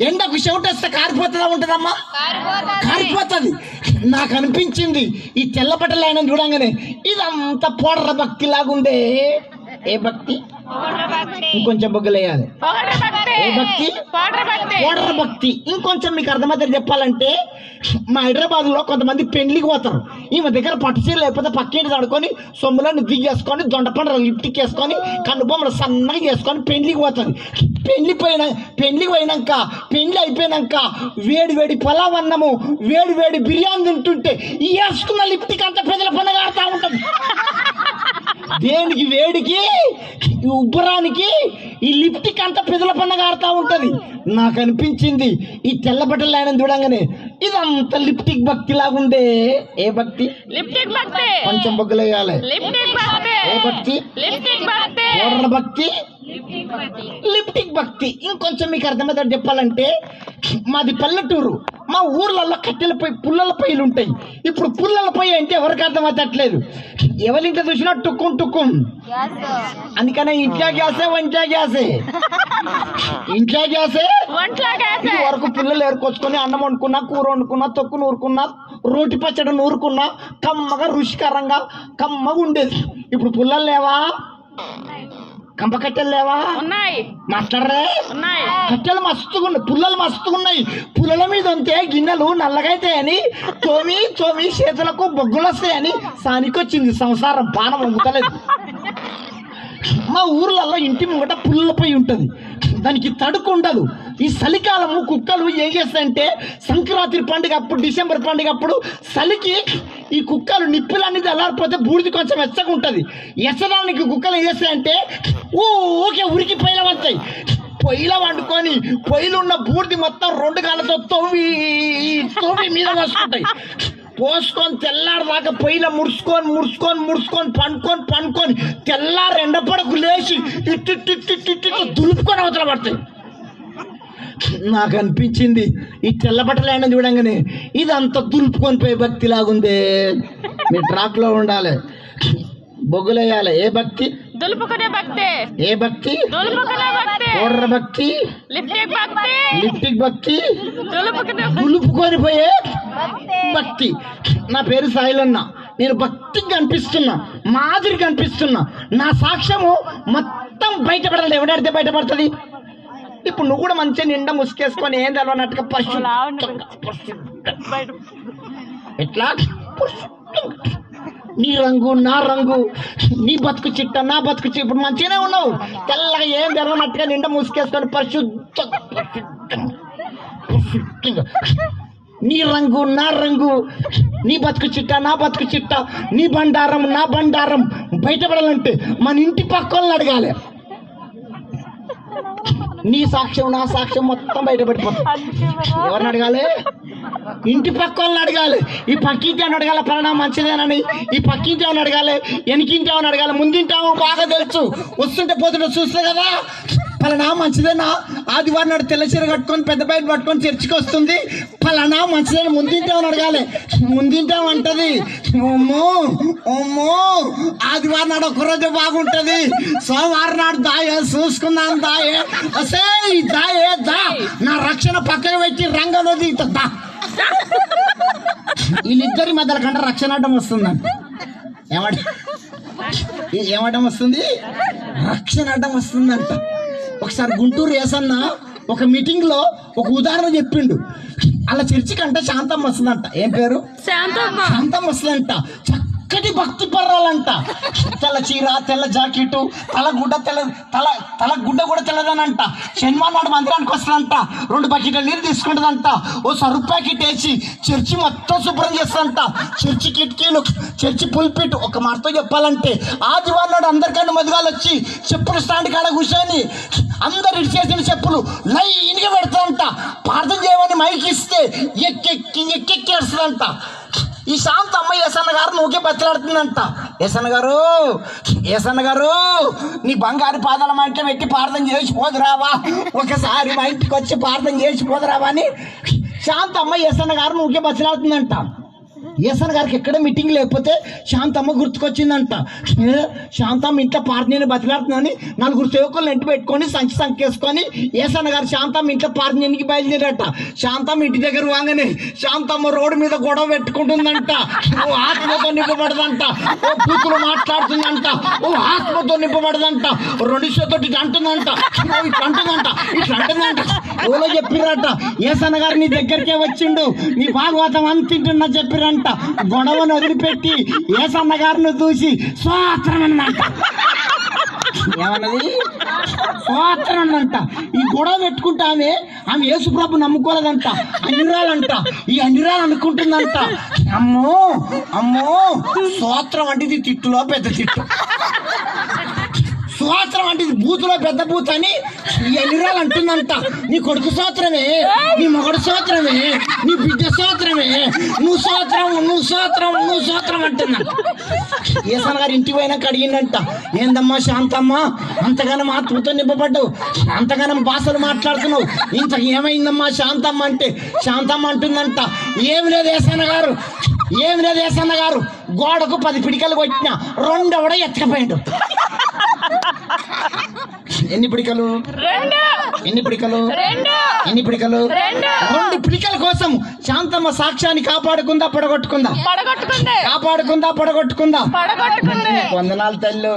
ఎండకు చెవిటేస్తే కారిపోతుందా ఉంటుందమ్మా? కారిపోతుంది. నాకు అనిపించింది ఈ తెల్ల బట్టలు ఆయన చూడంగానే ఇదంతా పోడర భక్తి లాగుందే. ఏ భక్తి? ఇంకొంచెం బొగ్గలేయాలి. ఏ భక్తి? ఓడర భక్తి. ఇంకొంచెం మీకు అర్థమవుతుంది చెప్పాలంటే మా హైదరాబాద్లో కొంతమంది పెళ్ళికి పోతారు. ఈమె దగ్గర పట్టుచీర లేకపోతే పక్కింటి తడుకొని సొమ్ములను దిగేసుకొని దొండపండ్ర లిప్టిక్ వేసుకొని కన్నుబొమ్మలు సన్నగా చేసుకొని పెళ్ళికి పోతుంది. పెళ్ళి పోయిన పెళ్ళి పోయినాక పెళ్ళి అయిపోయినాక వేడి వేడి పలావ్ అన్నము వేడి వేడి బిర్యానీ తింటుంటే ఈ వేసుకున్న లిప్టిక్ అంతా ప్రజల పండుగ ఆడుతూ ఉంటుంది. దేనికి వేడికి ఉబ్బరానికి ఈ లిప్టిక్ అంతా పెదల పండగ ఆడుతూ ఉంటుంది. నాకు అనిపించింది ఈ తెల్ల బట్టలు ఆయన చూడంగానే ఇదంతా లిప్టిక్ భక్తి లాగుండే. ఏ భక్తి? లిప్టిక్ భక్తి. కొంచెం బొగ్గలేయాలి. లిప్టిక్ భక్తి. ఏ భక్తి? లిప్టిక్ భక్తి. ఓడర భక్తి? లిప్టిక్ భక్తి. ఇంకొంచెం మీకు అర్థమవుతాడు చెప్పాలంటే మాది పల్లెటూరు. మా ఊర్లలో కట్టెల పొయ్యి పుల్లల పొయ్యిలు ఉంటాయి ఇప్పుడు పుల్లల పొయ్యి అంటే ఎవరికి అర్థమవుతట్లేదు? ఎవరింట చూసినా టుక్కుం టుక్కుం. అందుకనే ఇంట్లో గ్యాసే వంట గ్యాసే. ఇంట్లో గ్యాసే? వరకు పిల్లలు ఏరుకొచ్చుకొని అన్నం వండుకున్నా కూర వండుకున్నా తొక్కు నూరుకున్నా రోటి పచ్చడి నూరుకున్నా కమ్మగా రుచికరంగా కమ్మగా ఉండేది. ఇప్పుడు పుల్లలు లేవా? కంప కట్టెలు లేవా? ఉన్నాయి. మాట్లాడరే ఉన్నాయి. కట్టెలు మస్తుగా ఉన్నాయి పుల్లలు మస్తుగా ఉన్నాయి పుల్లల మీద ఉంటే గిన్నెలు నల్లగైతాయని తోమి తోమి చేతులకు బొగ్గులు వస్తాయని సానికొచ్చింది సంసారం. పానం వంగుతలేదు మా ఊర్లలో ఇంటి ముంగట పుల్లపై ఉంటుంది. దానికి తడుకు ఉండదు. ఈ చలికాలము కుక్కలు ఏం చేస్తాయంటే సంక్రాంతి పండుగ అప్పుడు డిసెంబర్ పండుగ అప్పుడు చలికి ఈ కుక్కలు నిప్పులన్నీ చల్లారిపోతే బూడిది కొంచెం వెచ్చగా ఉంటుంది. ఎచ్చడానికి కుక్కలు ఏం చేస్తాయంటే ఊకే ఉరికి పైన వస్తాయి పొయ్యిలో వండుకొని పొయ్యిలో ఉన్న బూడిది మొత్తం రెండు కాళ్ళతో తొవ్వి తొవ్వి మీద పోసుకుంటాయి. పోసుకొని తెల్లారి దాకా పొయ్యిలో ముడుచుకొని ముడుచుకొని ముడుచుకొని పండుకొని పండుకొని తెల్లారి ఎండపడకు లేచి ఇట్టు దులుపుకొని అవతల పడతాయి. నాకు అనిపించింది ఈ తెల్ల బట్టలు చూడంగానే ఇది అంత దులుపుకొని పోయి భక్తి లాగుందే. మీ ట్రాక్లో ఉండాలి. బొగ్గులేయాలి. ఏ భక్తి? దులుపుకునే భక్తి. ఏ భక్తి? దులుపుకునే భక్తి. భక్తి? లిప్టిక్ భక్తి. లిప్టిక్ భక్తి? దులుపుకునే దులుపుకొని పోయే భక్తి. నా పేరు సాయిలన్న. నేను భక్తికి కనిపిస్తున్నా. మాదిరి కనిపిస్తున్నా. నా సాక్ష్యము మొత్తం బయటపడాలి ఎవడడితే బయటపడుతుంది? ఇప్పుడు నువ్వు కూడా మంచిగా నిండా ముసుకేసుకొని ఏం తెలవనట్టుగా పరిశుద్ధంగా. ఎట్లా. నీ రంగు నా రంగు నీ బతుకు చిట్ట నా బతుకు చిట్ట. ఇప్పుడు మంచిగానే ఉన్నావు. తెల్లగా ఏం తెలవనట్టుగా నిండా ముసుకేసుకొని పరిశుద్ధంగా. నీ రంగు నా రంగు నీ బతుకు చిట్ట నా బతుకు చిట్ట నీ బండారం నా బండారం బయటపడాలంటే మన ఇంటి పక్క వాళ్ళని అడగాలి. నీ సాక్ష్యం నా సాక్ష్యం మొత్తం బయటపడిపోతుంది. ఎవరిని అడగాలి? ఇంటి పక్క వాళ్ళని అడగాలి. ఈ పక్కింటి అని అడగాలి పలానా మంచిదేనని. ఈ పక్కింటి అని అడగాలి వెనకింటి అని అడగాలి ముందింటి బాగా తెలుసు. వస్తుంటే పోతుంటే చూస్తే కదా. పలానా మంచిదేనా? ఆదివారం నాడు తెల్ల చీర కట్టుకొని పెద్ద బయట పట్టుకొని చర్చికి వస్తుంది. పలానా మంచిదని? ముందింటామని అడగాలి. ముందింటాం అంటది. ఓమ్మో ఆదివారం నాడు ఒక్కరోజు బాగుంటుంది. సోమవారం నాడు దాయే చూసుకుందాం దాయే. అసే దాయే దా. నా రక్షణ పక్కన పెట్టి రంగంలో దిగుతా వీళ్ళిద్దరి మధ్యల కంటే రక్షణ అడ్డం వస్తుందంట. ఏమంట? ఏమటం వస్తుంది? రక్షణ అడ్డం వస్తుందంట. ఒకసారి గుంటూరు ఏసన్న ఒక మీటింగ్లో ఒక ఉదాహరణ చెప్పిండు. అలా చర్చికి అంటే శాంతం వస్తుందంట. ఏం పేరు? శాంతమ్మ. శాంతం వస్తుందంట. చక్కటి భక్తి పర్రాలంట. తెల్ల చీర తెల్ల జాకెట్ తల గుడ్డ తెల్ల తల తల గుడ్డ కూడా తెల్లదనంట. శనివారం నాడు మందిరానికి వస్తుందంట రెండు బకెట్ల నీళ్ళు తీసుకుంటుందంట. ఓ సరుపు ప్యాకెట్ వేసి చర్చి మొత్తం శుభ్రం చేస్తుందంట చర్చి కిటికీలు చర్చి పుల్పిట్ ఒక మాటతో చెప్పాలంటే ఆదివారం నాడు అందరికన్నా మధుగాలు వచ్చి చెప్పులు స్టాండ్ కాడ కూర్చొని అందరు ఇడిచేసిన చెప్పులు లైన్గా పెడతారంట ప్రార్థన చేయమని మైకి ఇస్తే ఎక్కెక్కి ఎక్కెక్కి ఏడుస్తుందంట ఈ శాంత అమ్మాయి ఎసన్న గారు ఊకే బచ్చలాడుతుందంట ఎసన్న గారు ఎసన్న గారు నీ బంగారు పాదాల మా ఇంట్లో పెట్టి ప్రార్థన చేసి పోదురావా? ఒకసారి మా ఇంటికి వచ్చి ప్రార్థన చేసి పోదురావా అని శాంత అమ్మాయి ఎసన్న గారు ఊకే బచ్చలాడుతుందంట ఏసన్ గారికి ఎక్కడ మీటింగ్ లేకపోతే శాంతమ్మ గుర్తుకొచ్చిందంట. శాంతమ్మ ఇంట్లో పార్టీని బతిలాడుతుందని నలుగురు సేవకులను ఇంటి పెట్టుకొని సంచి సంకేసుకొని ఏసన్న గారు శాంతమ్మ ఇంట్లో పార్టీనికి బయలుదేరట శాంతమ్మ ఇంటి దగ్గర వాగానే శాంతమ్మ రోడ్డు మీద గొడవ పెట్టుకుంటుందంట. ఓ ఆత్మతో నింపబడదంట. ఓ కూతురు మాట్లాడుతుందంట. ఓ ఆత్మతో నింపబడదంట. రెండు చేతోటి ఇట్లా అంటుందంట. ఓ ఇట్లా అంటుందంట. ఇట్లా అంటుందంట. ఓలో చెప్పిరట ఏసన్న గారు నీ దగ్గరికే వచ్చిండు. నీ భాగవతం అంత తింటున్నా అంట గొడవను వదిలిపెట్టి ఏసన్న గారిని చూసి స్వాత్రం అన్నంట ఏమన్నది? స్వాత్రం అన్నంట ఈ గొడవ పెట్టుకుంటే ఆమె ఆమె యేసుప్రభు నమ్ముకోలేదంట. అంట ఈ అన్నిరాలు అనుకుంటుందంట. అమ్మో అమ్మో స్వాత్రం అంటే ఇది తిట్టులో పెద్ద తిట్టు. స్వాత్రం అంటే ఇది బూతులో పెద్ద బూత్ అని ఎన్నిరాలు అంటుందంట. నీ కొడుకు సోత్రమే నీ మొగడు సోత్రమే నీ బిడ్డ సోత్రమే నువ్వు సోత్రం నువ్వు సోత్రం నువ్వు సోత్రం అంటుందంట. ఏసన్ గారు ఇంటికి పోయినాక అడిగిందంట ఏందమ్మా శాంతమ్మ అంతగానం ఆత్మతో నింపబడ్డావు అంతగానం భాషలు మాట్లాడుతున్నావు ఇంత ఏమైందమ్మా శాంతమ్మ అంటే? శాంతమ్మ అంటుందంట ఏమి లేదు ఏసన్న గారు ఏమి లేదు ఏసన్న గారు గోడకు పది పిడికలు కొట్టిన రెండవడ ఎత్తకపోయాడు. ఎన్ని పిడికలు? ఎన్ని పిడికలు? ఎన్ని పిడికలు? రెండు. పిడికల కోసం శాంతమ్మ సాక్ష్యాన్ని కాపాడుకుందా పడగొట్టుకుందా? పడగొట్టుకుంది. కాపాడుకుందా పడగొట్టుకుందా? పడగొట్టుకుంది. వందనాలు తల్లు.